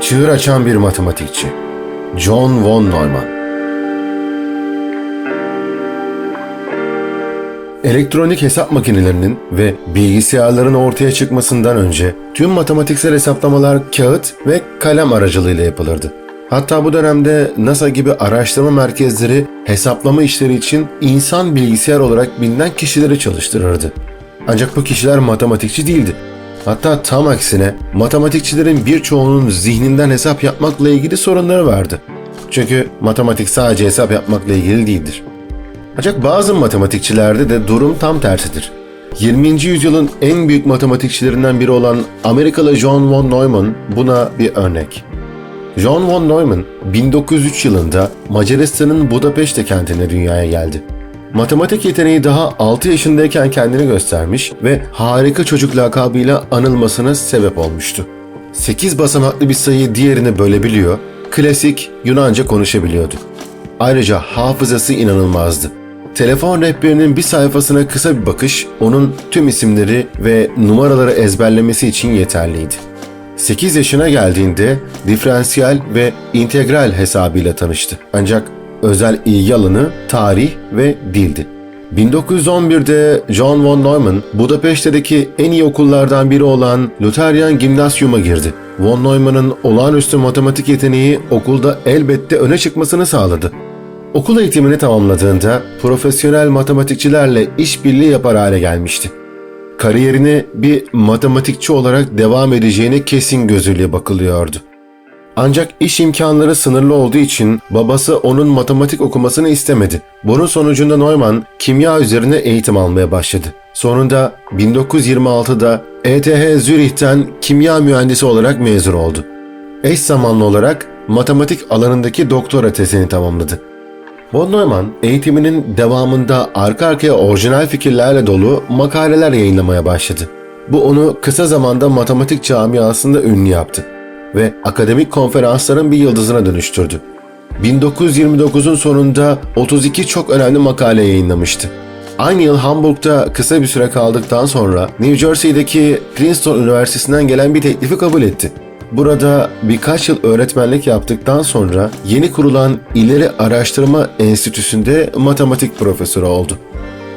Çığır açan bir matematikçi. John von Neumann. Elektronik hesap makinelerinin ve bilgisayarların ortaya çıkmasından önce tüm matematiksel hesaplamalar kağıt ve kalem aracılığıyla yapılırdı. Hatta bu dönemde NASA gibi araştırma merkezleri hesaplama işleri için insan bilgisayar olarak bilinen kişileri çalıştırırdı. Ancak bu kişiler matematikçi değildi. Hatta tam aksine matematikçilerin birçoğunun zihninden hesap yapmakla ilgili sorunları vardı. Çünkü matematik sadece hesap yapmakla ilgili değildir. Ancak bazı matematikçilerde de durum tam tersidir. 20. yüzyılın en büyük matematikçilerinden biri olan Amerikalı John von Neumann buna bir örnek. John von Neumann 1903 yılında Macaristan'ın Budapeşte kentine dünyaya geldi. Matematik yeteneği daha 6 yaşındayken kendini göstermiş ve harika çocuk lakabıyla anılmasına sebep olmuştu. 8 basamaklı bir sayıyı diğerine bölebiliyor, klasik Yunanca konuşabiliyordu. Ayrıca hafızası inanılmazdı. Telefon rehberinin bir sayfasına kısa bir bakış onun tüm isimleri ve numaraları ezberlemesi için yeterliydi. 8 yaşına geldiğinde diferansiyel ve integral hesabıyla tanıştı. Ancak özel ilgi alanı tarih ve dildi. 1911'de John von Neumann, Budapeşte'deki en iyi okullardan biri olan Luteryan Gimnasyum'a girdi. Von Neumann'ın olağanüstü matematik yeteneği okulda elbette öne çıkmasını sağladı. Okul eğitimini tamamladığında profesyonel matematikçilerle işbirliği yapar hale gelmişti. Kariyerine bir matematikçi olarak devam edeceğine kesin gözüyle bakılıyordu. Ancak iş imkanları sınırlı olduğu için babası onun matematik okumasını istemedi. Bunun sonucunda Neumann kimya üzerine eğitim almaya başladı. Sonunda 1926'da ETH Zürih'ten kimya mühendisi olarak mezun oldu. Eş zamanlı olarak matematik alanındaki doktora tezini tamamladı. Von Neumann eğitiminin devamında arka arkaya orijinal fikirlerle dolu makaleler yayınlamaya başladı. Bu onu kısa zamanda matematik camiasında ünlü yaptı ve akademik konferansların bir yıldızına dönüştürdü. 1929'un sonunda 32 çok önemli makale yayınlamıştı. Aynı yıl Hamburg'da kısa bir süre kaldıktan sonra New Jersey'deki Princeton Üniversitesi'nden gelen bir teklifi kabul etti. Burada birkaç yıl öğretmenlik yaptıktan sonra yeni kurulan İleri Araştırma Enstitüsü'nde matematik profesörü oldu.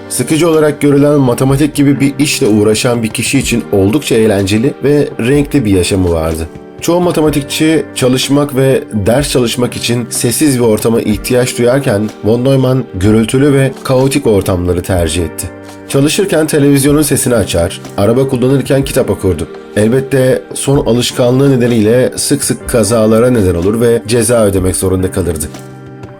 Sıkıcı olarak görülen matematik gibi bir işle uğraşan bir kişi için oldukça eğlenceli ve renkli bir yaşamı vardı. Çoğu matematikçi çalışmak ve ders çalışmak için sessiz bir ortama ihtiyaç duyarken von Neumann gürültülü ve kaotik ortamları tercih etti. Çalışırken televizyonun sesini açar, araba kullanırken kitap okurdu. Elbette son alışkanlığı nedeniyle sık sık kazalara neden olur ve ceza ödemek zorunda kalırdı.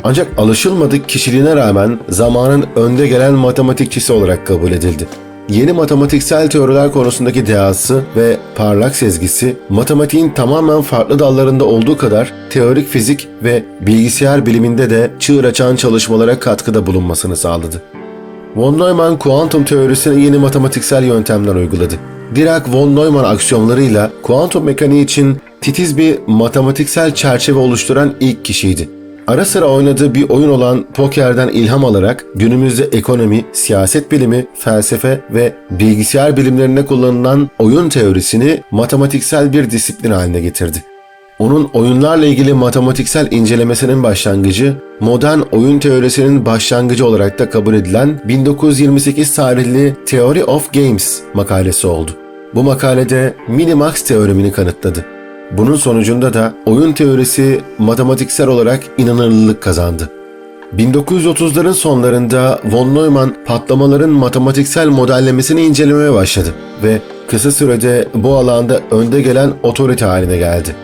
Ancak alışılmadık kişiliğine rağmen zamanın önde gelen matematikçisi olarak kabul edildi. Yeni matematiksel teoriler konusundaki dehası ve parlak sezgisi, matematiğin tamamen farklı dallarında olduğu kadar teorik fizik ve bilgisayar biliminde de çığır açan çalışmalara katkıda bulunmasını sağladı. Von Neumann kuantum teorisine yeni matematiksel yöntemler uyguladı. Dirac-von Neumann aksiyonlarıyla kuantum mekaniği için titiz bir matematiksel çerçeve oluşturan ilk kişiydi. Ara sıra oynadığı bir oyun olan pokerden ilham alarak günümüzde ekonomi, siyaset bilimi, felsefe ve bilgisayar bilimlerine kullanılan oyun teorisini matematiksel bir disiplin haline getirdi. Onun oyunlarla ilgili matematiksel incelemesinin başlangıcı, modern oyun teorisinin başlangıcı olarak da kabul edilen 1928 tarihli Theory of Games makalesi oldu. Bu makalede minimax teoremini kanıtladı. Bunun sonucunda da oyun teorisi matematiksel olarak inanırlılık kazandı. 1930'ların sonlarında von Neumann patlamaların matematiksel modellemesini incelemeye başladı ve kısa sürede bu alanda önde gelen otorite haline geldi.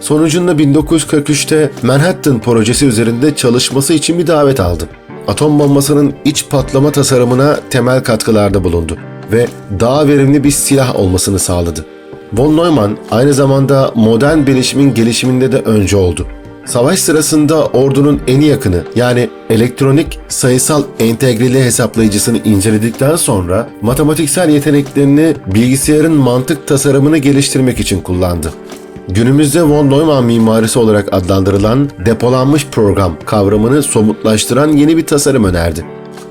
Sonucunda 1943'te Manhattan projesi üzerinde çalışması için bir davet aldı. Atom bombasının iç patlama tasarımına temel katkılarda bulundu ve daha verimli bir silah olmasını sağladı. Von Neumann aynı zamanda modern bilişimin gelişiminde de öncü oldu. Savaş sırasında ordunun en yakını yani elektronik sayısal entegreli hesaplayıcısını inceledikten sonra matematiksel yeteneklerini bilgisayarın mantık tasarımını geliştirmek için kullandı. Günümüzde von Neumann mimarisi olarak adlandırılan depolanmış program kavramını somutlaştıran yeni bir tasarım önerdi.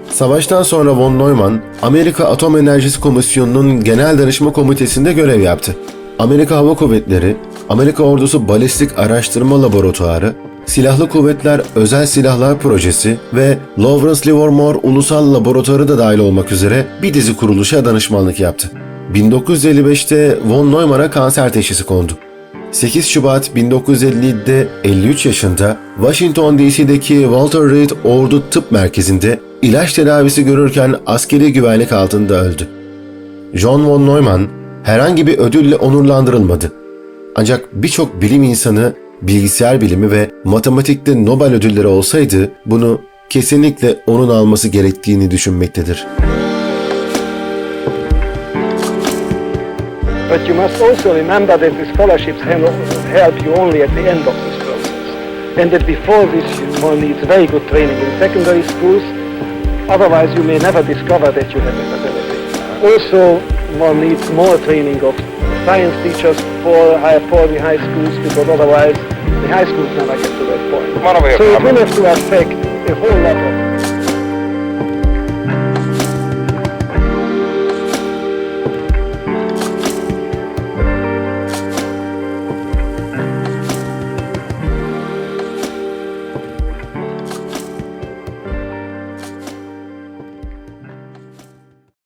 Savaştan sonra von Neumann, Amerika Atom Enerjisi Komisyonu'nun Genel Danışma Komitesi'nde görev yaptı. Amerika Hava Kuvvetleri, Amerika Ordusu Balistik Araştırma Laboratuvarı, Silahlı Kuvvetler Özel Silahlar Projesi ve Lawrence Livermore Ulusal Laboratuvarı da dahil olmak üzere bir dizi kuruluşa danışmanlık yaptı. 1955'te von Neumann'a kanser teşhisi kondu. 8 Şubat 1957'de 53 yaşında Washington DC'deki Walter Reed Ordu Tıp Merkezi'nde ilaç tedavisi görürken askeri güvenlik altında öldü. John von Neumann herhangi bir ödülle onurlandırılmadı. Ancak birçok bilim insanı bilgisayar bilimi ve matematikte Nobel ödülleri olsaydı bunu kesinlikle onun alması gerektiğini düşünmektedir. But you must also remember that the scholarships hel- help you only at the end of this process. And that before this, one needs very good training in secondary schools. Otherwise, you may never discover that you have that ability. Also, one needs more training of science teachers for, for the high schools because otherwise the high schools never get to that point. Come on over here, so it will have to affect a whole lot of